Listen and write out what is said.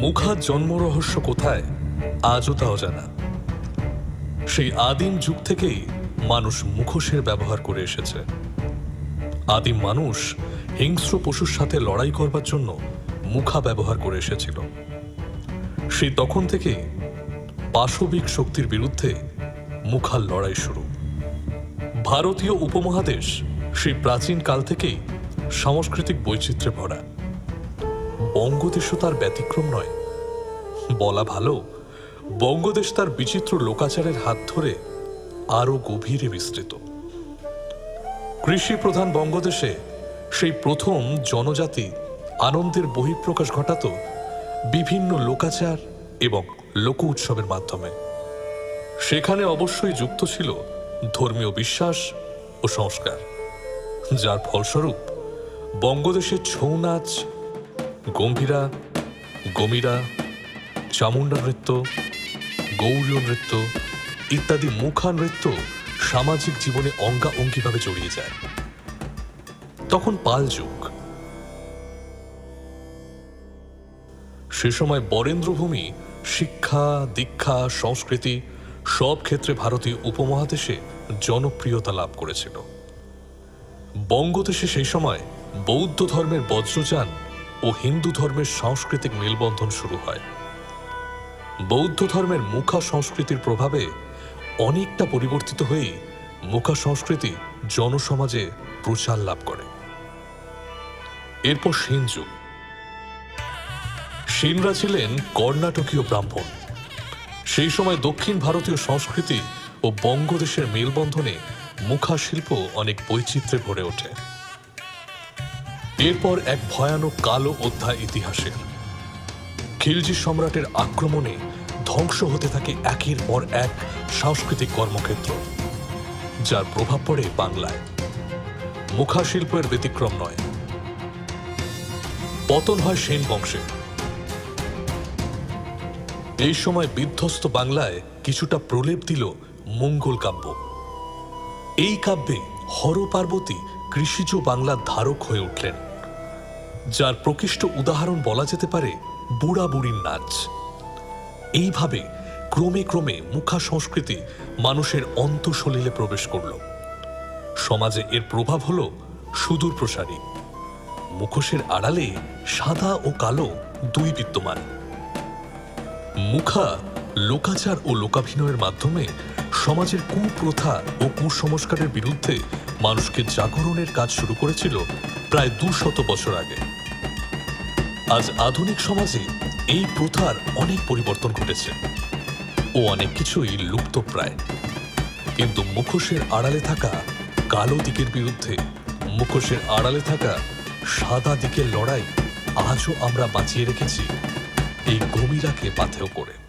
মুখার জন্ম রহস্য কোথায়, আজও তাও জানা। সেই আদিম যুগ থেকেই মানুষ মুখোশের ব্যবহার করে এসেছে। আদিম মানুষ হিংস্র পশুর সাথে লড়াই করবার জন্য মুখা ব্যবহার করে এসেছিল। সেই তখন থেকে পাশবিক শক্তির বিরুদ্ধে মুখার লড়াই শুরু। ভারতীয় উপমহাদেশ সেই প্রাচীন কাল থেকেই সাংস্কৃতিক বৈচিত্র্যে ভরা। বঙ্গদেশও তার ব্যতিক্রম নয়। বলা ভালো, বঙ্গদেশ তার বিচিত্র লোকাচারের হাত ধরে আরও গভীরে বিস্তৃত। কৃষি প্রধান বঙ্গদেশে সেই প্রথম জনজাতি আনন্দের বহিঃপ্রকাশ ঘটাত বিভিন্ন লোকাচার এবং লোক উৎসবের মাধ্যমে। সেখানে অবশ্যই যুক্ত ছিল ধর্মীয় বিশ্বাস ও সংস্কার, যার ফলস্বরূপ বঙ্গদেশের ছৌ নাচ গম্ভীরা, গমিরা, চামুণ্ডা নৃত্য, গৌরীয় নৃত্য ইত্যাদি মুখা নৃত্য সামাজিক জীবনে অঙ্গা অঙ্গিভাবে জড়িয়ে যায়। তখন পাল যুগ। সে সময় বরেন্দ্রভূমি, শিক্ষা, দীক্ষা, সংস্কৃতি সব ক্ষেত্রে ভারতীয় উপমহাদেশে জনপ্রিয়তা লাভ করেছিল। বঙ্গদেশে সেই সময় বৌদ্ধ ধর্মের বজ্রযান ও হিন্দু ধর্মের সাংস্কৃতিক মেলবন্ধন শুরু হয়। বৌদ্ধ ধর্মের মুখা সংস্কৃতির প্রভাবে অনেকটা পরিবর্তিত হয়েই মুখা সংস্কৃতি জনসমাজে প্রচার লাভ করে। এরপর সেন যুগ। সেনরা ছিলেন কর্ণাটকীয় ব্রাহ্মণ। সেই সময় দক্ষিণ ভারতীয় সংস্কৃতি ও বঙ্গদেশের মেলবন্ধনে মুখা শিল্প অনেক বৈচিত্র্যে ভরে ওঠে। এরপর এক ভয়ানক কালো অধ্যায় ইতিহাসের। খিলজি সম্রাটের আক্রমণে ধ্বংস হতে থাকে একের পর এক সাংস্কৃতিক কর্মক্ষেত্র, যার প্রভাব পড়ে বাংলায়। মুখা শিল্পের ব্যতিক্রম নয়। পতন হয় সেন বংশে। এই সময় বিধ্বস্ত বাংলায় কিছুটা প্রলেপ দিল মঙ্গল কাব্য। এই কাব্যে হর পার্বতী কৃষিজ বাংলার ধারক হয়ে উঠলেন। যার প্রকৃষ্ট উদাহরণ বলা যেতে পারে বুড়া বুড়ির নাচ। এইভাবে ক্রমে ক্রমে মুখা সংস্কৃতি মানুষের অন্তঃসলিলে প্রবেশ করল। সমাজে এর প্রভাব হল সুদূর প্রসারী। মুখোশের আড়ালে সাদা ও কালো দুই বিদ্যমান। মুখা লোকাচার ও লোকাভিনয়ের মাধ্যমে সমাজের কুপ্রথা ও কুসংস্কারের বিরুদ্ধে মানুষকে জাগরণের কাজ শুরু করেছিল প্রায় দুশত বছর আগে। আজ আধুনিক সমাজে এই প্রথার অনেক পরিবর্তন ঘটেছে ও অনেক কিছুই লুপ্ত প্রায়। কিন্তু মুখোশের আড়ালে থাকা কালো দিকের বিরুদ্ধে, মুখোশের আড়ালে থাকা সাদা দিকের লড়াই আজও আমরা বাঁচিয়ে রেখেছি এই গভীরাকে পাথেয় করে।